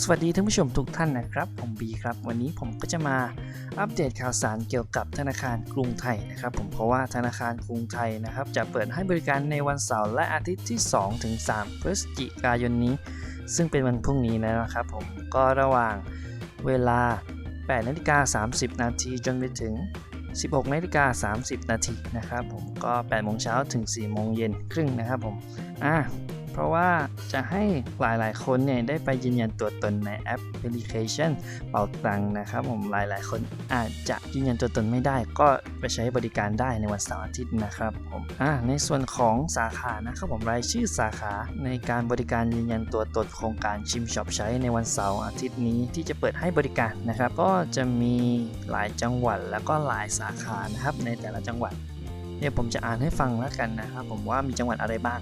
สวัสดีท่านผู้ชมทุกท่านนะครับ ผมบีครับ วันนี้ผมก็จะมาอัปเดตข่าวสารเกี่ยวกับธนาคารกรุงไทยนะครับ ผมเพราะว่าธนาคารกรุงไทยนะครับ จะเปิดให้บริการในวันเสาร์และอาทิตย์ที่ 2 ถึง 3 พฤศจิกายนนี้ ซึ่งเป็นวันพรุ่งนี้นะครับ ผมก็ระหว่างเวลา8นาฬิกา30 นาทีจนไปถึง 16นาฬิกา30 นาทีนะครับ ผมก็8โมงเช้าถึง 4 โมงเย็นครึ่งนะครับผมอะ เพราะว่าจะให้หลายๆ คนเนี่ยได้ไปยืนยันตัวตนในแอปพลิเคชันเป่าตังค์นะครับผมหลายๆ คนอาจจะยืนยันตัวตนไม่ได้ ก็ไปใช้บริการได้ในวันเสาร์อาทิตย์นะครับผมอ่าในส่วนของสาขานะครับผมรายชื่อสาขาในการบริการยืนยันตัวตนโครงการชิมช็อปใช้ในวันเสาร์อาทิตย์นี้ที่จะเปิดให้บริการนะครับ ก็จะมีหลายจังหวัดแล้วก็หลายสาขานะครับในแต่ละจังหวัดเดี๋ยวผมจะอ่านให้ฟังแล้วกันนะครับผมว่ามีจังหวัดอะไรบ้าง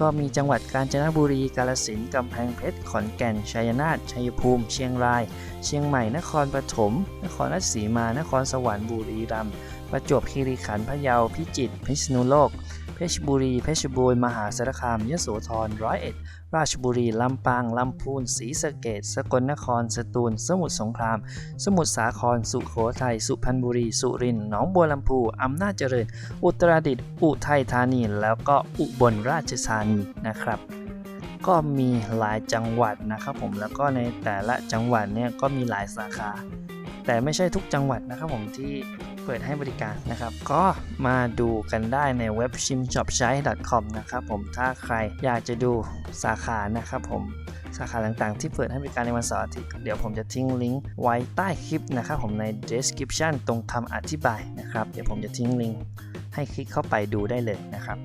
ก็มีจังหวัดกาญจนบุรี กาฬสินธุ์กำแพงเพชร ขอนแก่น ชัยนาท ชัยภูมิ เชียงราย เชียงใหม่ นครปฐม นครราชสีมา นครสวรรค์ บุรีรัมย์ ประจวบคีรีขันธ์ พะเยา พิจิตร พิษณุโลก เพชรบุรี เพชรบูรณ์ มหาสารคาม ยโสธร ร้อยเอ็ด ราชบุรี ลำปาง ลำพูน ศรีสะเกษสกลนคร สตูล สมุทรสงคราม สมุทรสาคร สุโขทัย สุพรรณบุรี สุรินทร์ หนองบัวลำพู อำนาจเจริญ อุตรดิตถ์ อุทัยธานี แล้วก็อุบลราชธานีนะครับ ก็มีหลายจังหวัดนะครับผมแล้วก็ในแต่ละจังหวัดเนี่ยก็มีหลายสาขา แต่ไม่ใช่ทุกจังหวัดนะครับผมที่เปิดให้บริการนะครับ ก็มาดูกันได้ในเว็บ shimshopchai.com นะครับผมถ้าใครอยากจะดูสาขานะครับผมสาขาต่างๆ ที่เปิดให้บริการในวันเสาร์อาทิตย์เดี๋ยวผมจะทิ้งลิงก์ไว้ใต้คลิปนะครับผมใน description ตรงคำอธิบายนะครับ เดี๋ยวผมจะทิ้งลิงก์ให้คลิกเข้าไปดูได้เลยนะครับ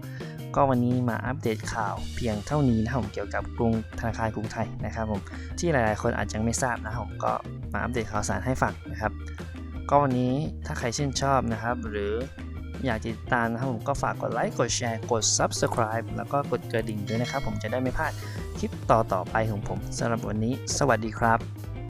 ก็วันนี้มาอัปเดตข่าวเพียงเท่านี้นะครับผมเกี่ยวกับกรุงธนาคารกรุงไทยนะครับผมที่หลายๆ คนอาจจะไม่ทราบนะครับผมก็มาอัปเดตข่าวสารให้ฟังนะครับ ก็วันนี้ถ้าใครชื่นชอบนะครับ หรืออยากติดตามนะครับผมก็ฝากกดไลค์กดแชร์กด Subscribe แล้วก็กดกระดิ่งด้วยนะครับ ผมจะได้ไม่พลาดคลิปต่อๆไปของผมสำหรับวันนี้ สวัสดีครับ